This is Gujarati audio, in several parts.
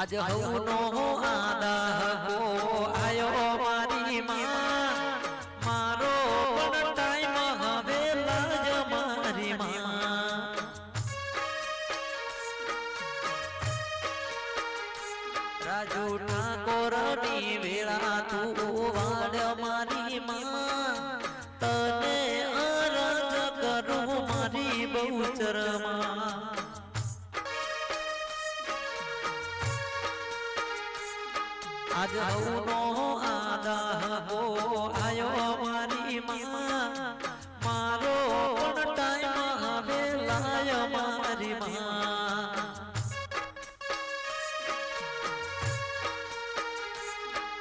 આજ હવનો આદા હકો આયો મારી માં, મારો પણ ટાઈમ હવે લાજ મારી માં. રાજુ ઠાકોરની વેળા તું વાડ મારી આજ હવનો આદા હો આયો મારી માં. મારો પણ ટાઈમ હવે લાય મારી માં.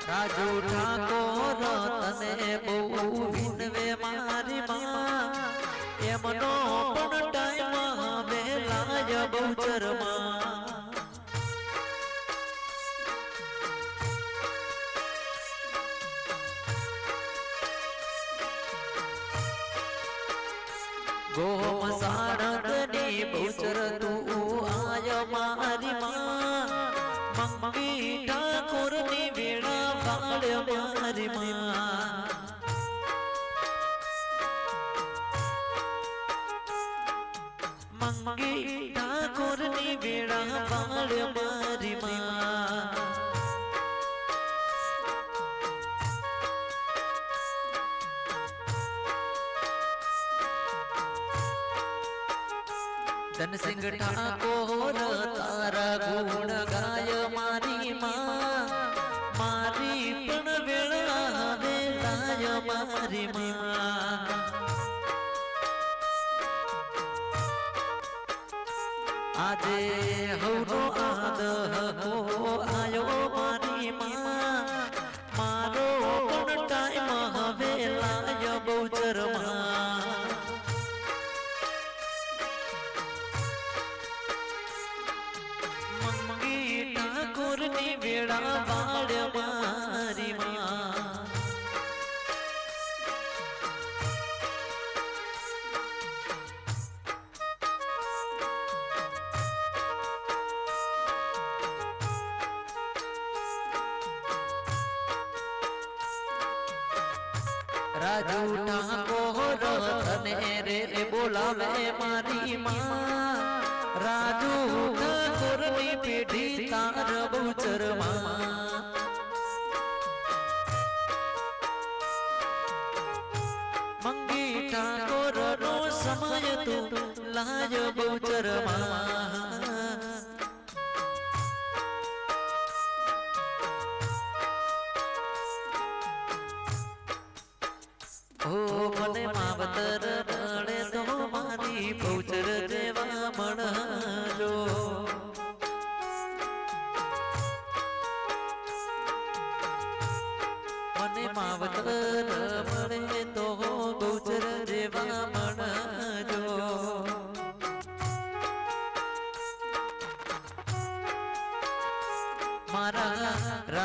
રાજુ ઠાકોર તને બહુ વિનવે મારી માં. એમનો પણ ટાઈમ હવે લાય બહુચરમાં ગોમ સાણંદની બહુચર તું આય મારી માં. વેળા વાળ મંગી ઠાકોરની વેળા વાળ ધનસિંહ ઠાકોર તારા ગુણ ગાય મારી માં. મારી પણ વેળા હવે ગાય મારી માં. આજે હવનો આદ હો આયો મારી માં. વેળા વાળ મારી માં. રાજુ ઠાકોર તને રે બોલાવે મારી માં. રાજુ ઠાકોરની પેઢી તાર બહુચરમાં મંગી ઠાકોર નો સમય તું લાજ બહુચરમાં મને માવતર રડે તો મારી બહુચર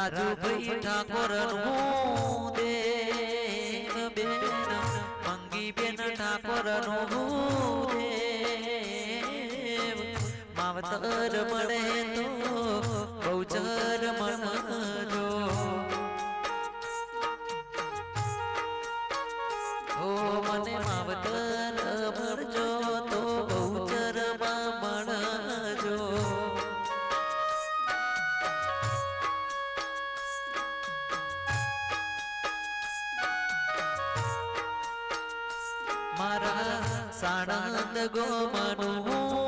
રાજુભાઈ ઠાકોરનું દેવ બેન મંગી બેન ઠાકોરનું દેવ માવતર મળે સાણંદ ગોમનું